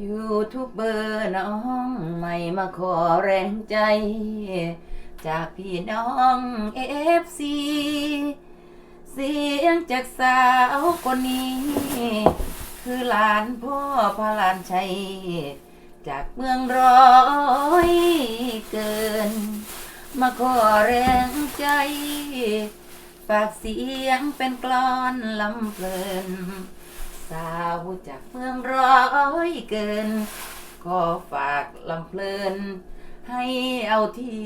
ยูทูบเบอร์น้องใหม่มาขอแรงใจ จากพี่น้องเอฟซีเสียงจากสาวคนนี้ คือหลานพ่อพระลานชัย จากเมืองร้อยเกิน มาขอแรงใจ ฝากเสียงเป็นกลอนลำเพลิน สาวจากเมืองร้อยเกิน ก็ฝากลำเพลิน ให้เอาที่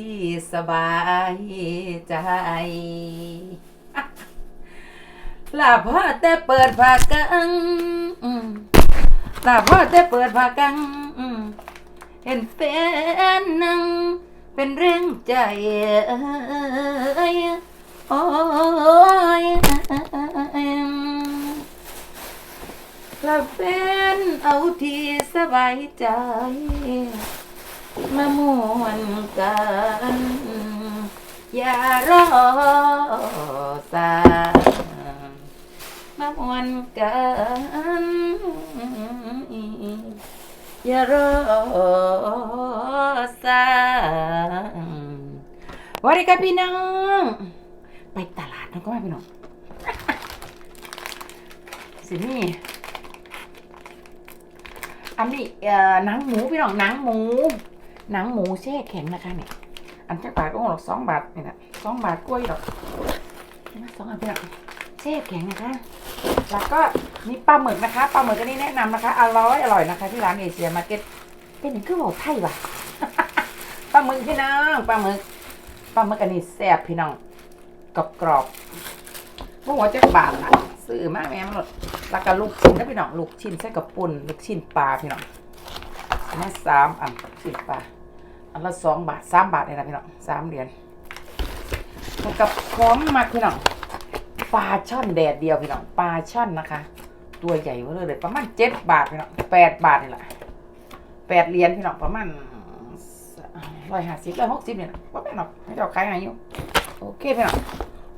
สบายใจลาพ่อแต่เปิดผากังลาพ่อแต่เปิดผากังเห็นแฟนนั่งเป็นเรื่องใจโอ้ย ลาแฟนเอาที่สบายใจ มามวนกัน อย่ารอสายมามวนกันอย่ารอสายวัสดีครับพี่น้อง ไปตลาดนะก็ไม่พี่น้องสินี่ อันนี้เอ่อหนังหมูพี่น้องหนังหมู หนังหมูแช่แข็งนะคะเนี่ยอันจักบาทก็หรอกสองบาทนี่นะสองบาทกล้วยหรอกนี่นะสองอันพี่น้องแช่แข็งนะคะแล้วก็นี่ปลาหมึกนะคะปลาหมึกอันนี้แนะนำนะคะอร่อยอร่อยนะคะ ที่ร้านเอเชียมาร์เก็ตเป็นหนึ่งคือบอกไทยว่ะปลาหมึกพี่น้องปลาหมึกปลาหมึกอันนี้แซ่บพี่น้องกรอบกรอบๆพวกหัวจักบาทอะ ซื้อมากแม่มันหมดแล้วก็ลูกชิ้นนะพี่น้องลูกชิ้นใส่กับปุ่นลูกชิ้นปลาพี่น้องอันนี้สามอันชิ้นปลาอันละสองบาทสามบาทเลยนะพี่น้องสามเหรียญกับพร้อมมากพี่น้องปลาช่อนแดดเดียวพี่น้องปลาช่อนนะคะ ตัวใหญ่เวอร์เลยประมาณเจ็ดบาทพี่น้องแปดบาทนี่แหละแปดเหรียญพี่น้องประมาณร้อยห้าสิบร้อยหกสิบเนี่ยว่าแม่นหรอกไม่ต้องขายให้อยู่โอเคพี่น้อง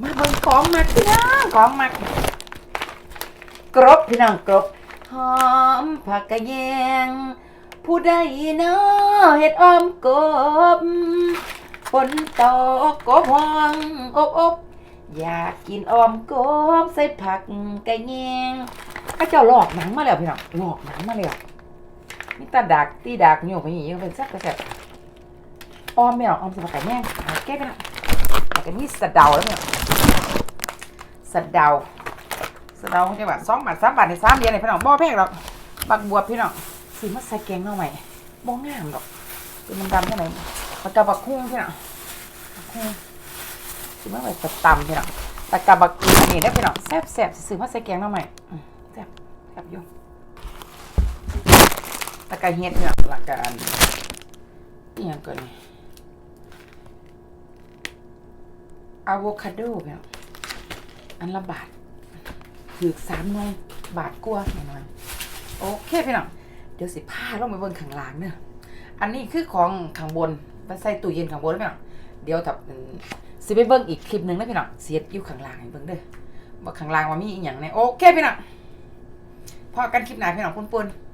มาเบิ่งของมากพี่น้องของมา กกรบพี่น้องกรบหอมผักกระแยง ผู้ใดเนาะเฮ็ดอ้อมกบฝนตกกบห้องอบอบอยากกินออมกบใส่ผักกระเงียงข้าเจ้าหลอกหนังมาแล้วพี่น้องหลอกหนังมาแล้วนี่ตาดักตีดักอยู่ไปอย่างนี้เป็นแซ่บกระแซ่บออมไม่หรอกออมใส่ผักกระเงียงหาแก้ไปนะแต่ก็มีสะเดาแล้วพี่น้องสะเดา สะเดาใช่ป่ะสองบาทสามบาทในสามเดือนในพี่น้องบ่แพงหรอกบักบวบพี่น้องซื้อมาใส่แกงน่อใหม่บ่งามหรอกเป็นมันดำเท่ไหร่มันกระบักคุ้งพี่น้องคุ้งซื้อมาไว้ประตำพี่น้องตะกะบักกีนี่ได้พี่น้องแซ่บแซ่บซื้อมาใส่แกงมาใหม่แซ่บแซ่บอยู่ตะกะเฮ็ดพี่น้องหลักการนี่ยังก่อนนี่อะโวคาโดพี่น้องอันละบาท ถือสามหน่วยบาทกลัวหน่อยโอเคพี่น้องเดี๋ยวสิพาลงไปเบิ่งข้างล่างเด้ออันนี้คือของข้างบนไปใส่ตู้เย็นข้างบนพี่น้องเดี๋ยวถับสิไปเบิ่งอีกคลิปหนึ่งนะพี่น้องเสียดอยู่ข้างล่างให้เบิ่งเด้อว่าข้างล่างว่ามีอีกอย่างหน่โอเคพี่น้องพอกันคลิปหน้าพี่น้องปุ้นๆ